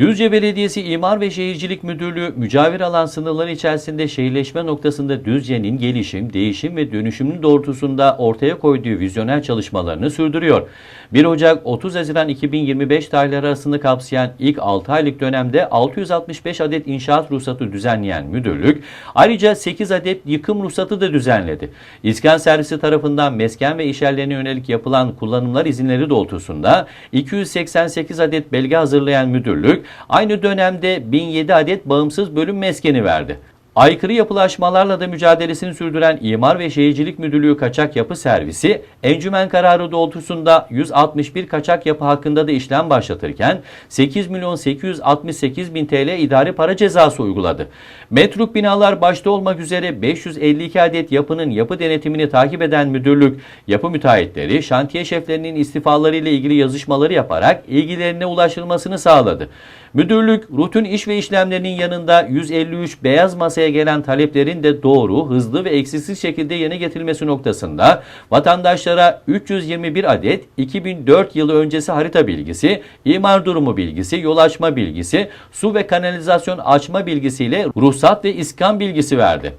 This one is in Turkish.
Düzce Belediyesi İmar ve Şehircilik Müdürlüğü mücavir alan sınırları içerisinde şehirleşme noktasında Düzce'nin gelişim, değişim ve dönüşümünün doğrultusunda ortaya koyduğu vizyoner çalışmalarını sürdürüyor. 1 Ocak 30 Haziran 2025 tarihleri arasında kapsayan ilk 6 aylık dönemde 665 adet inşaat ruhsatı düzenleyen müdürlük ayrıca 8 adet yıkım ruhsatı da düzenledi. İskan servisi tarafından mesken ve işyerlerine yönelik yapılan kullanımlar izinleri doğrultusunda 288 adet belge hazırlayan müdürlük aynı dönemde 1007 adet bağımsız bölüm meskeni verdi. Aykırı yapılaşmalarla da mücadelesini sürdüren İmar ve Şehircilik Müdürlüğü Kaçak Yapı Servisi, encümen kararı doğrultusunda 161 kaçak yapı hakkında da işlem başlatırken 8 milyon 868 bin TL idari para cezası uyguladı. Metruk binalar başta olmak üzere 552 adet yapının yapı denetimini takip eden müdürlük, yapı müteahhitleri, şantiye şeflerinin istifaları ilgili yazışmaları yaparak ilgilerine ulaşılmasını sağladı. Müdürlük, rutin iş ve işlemlerinin yanında 153 beyaz masaya gelen taleplerin de doğru, hızlı ve eksiksiz şekilde yerine getirilmesi noktasında vatandaşlara 321 adet 2004 yılı öncesi harita bilgisi, imar durumu bilgisi, yol açma bilgisi, su ve kanalizasyon açma bilgisiyle ruhsat ve iskan bilgisi verdi.